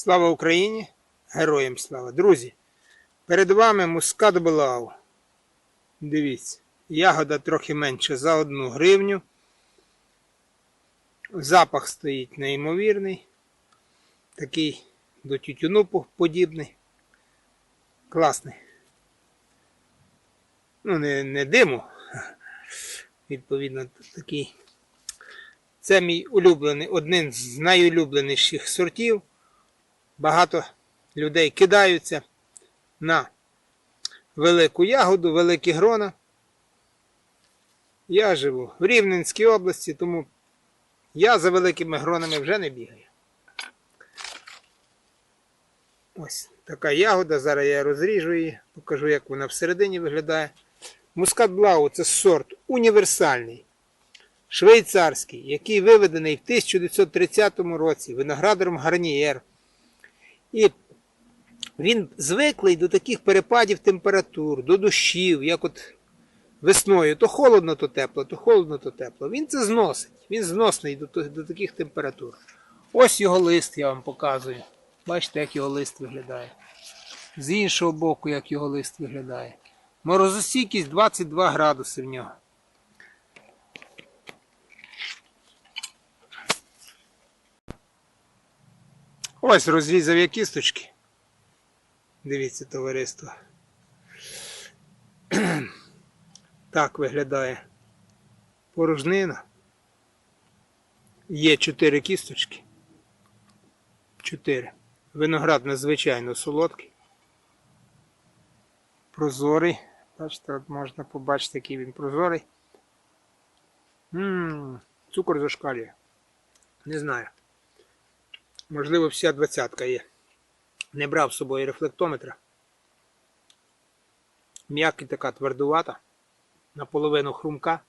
Слава Україні! Героям слава! Друзі! Перед вами мускат Белау. Дивіться, ягода трохи менше за одну гривню. Запах стоїть неймовірний. Такий до тютюну подібний. Класний. Ну, не, не диму. Відповідно, такий. Це мій улюблений, один з найулюбленіших сортів. Багато людей кидаються на велику ягоду, великі грона. Я живу в Рівненській області, тому я за великими гронами вже не бігаю. Ось така ягода. Зараз я розріжу її, покажу, як вона всередині виглядає. Мускат Блау це сорт універсальний, швейцарський, який виведений в 1930 році виноградаром Гарнієр. І він звиклий до таких перепадів температур, до дощів, як от весною. То холодно, то тепло, то холодно, то тепло. Він це зносить. Він зносний до, до таких температур. Ось його лист я вам показую. Бачите, як його лист виглядає. З іншого боку, як його лист виглядає. Морозостійкість 22 градуси в нього. Ось розрізав я кісточки. Дивіться, товариство. Так виглядає порожнина. Є 4 кісточки. 4. Виноград надзвичайно солодкий. Прозорий. Бачите, от можна побачити, який він прозорий. Ммм, цукор зашкалює. Не знаю. Можливо, вся двадцятка є. Не брав з собою рефлектометра. М'яка така твердувата. Наполовину хрумка.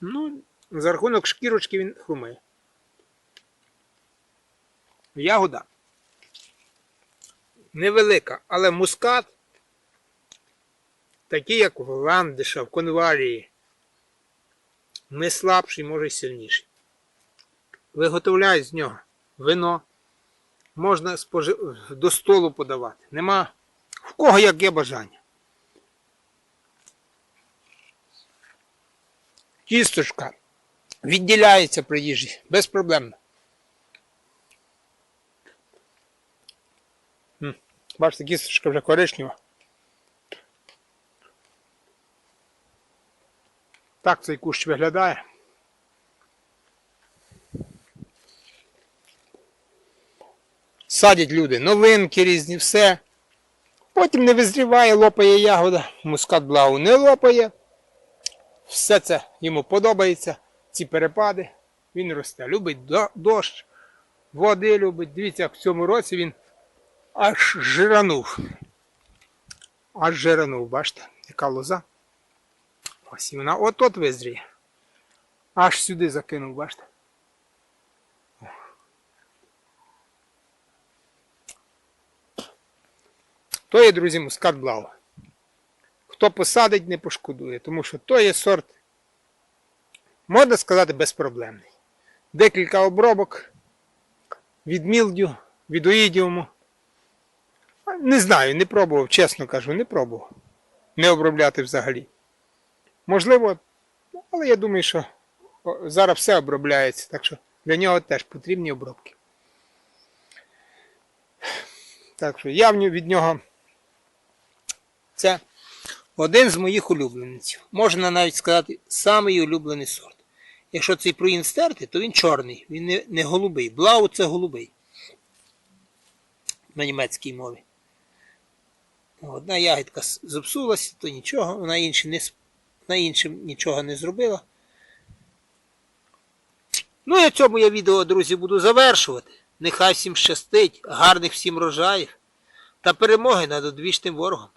Ну, за рахунок шкірочки він хрумає. Ягода невелика, але мускат, такий, як в ландиша, в конвалії, не слабший, може й сильніший. Виготовляють з нього вино, можна спожи... до столу подавати. Нема в кого як є бажання. Кісточка відділяється при їжі безпроблемно. Бачите, кісточка вже коричнева. Так цей кущ виглядає. Садять люди новинки різні, все. Потім не визріває, лопає ягода, мускат блау не лопає. Все це йому подобається, ці перепади. Він росте. Любить дощ, води любить. Дивіться, в цьому році він аж жиранув. Аж жиранув, бачите, яка лоза. Ось вона от-от визріє. Аж сюди закинув, бачите. То є, друзі, мускат блау. Хто посадить, не пошкодує, тому що то є сорт, можна сказати, безпроблемний. Декілька обробок від мілдю, від оїдіуму. Не знаю, не пробував, чесно кажу, не пробував. Не обробляти взагалі. Можливо, але я думаю, що зараз все обробляється, так що для нього теж потрібні обробки. Так що я від нього це один з моїх улюбленців. Можна навіть сказати, самий улюблений сорт. Якщо цей проїн стерти, то він чорний, він не, не голубий. Блау це голубий. На німецькій мові. Одна ягідка зіпсулася, то нічого, вона інші не, на іншим нічого не зробила. Ну і на цьому я відео, друзі, буду завершувати. Нехай всім щастить, гарних всім рожаїв та перемоги над одвічним ворогом.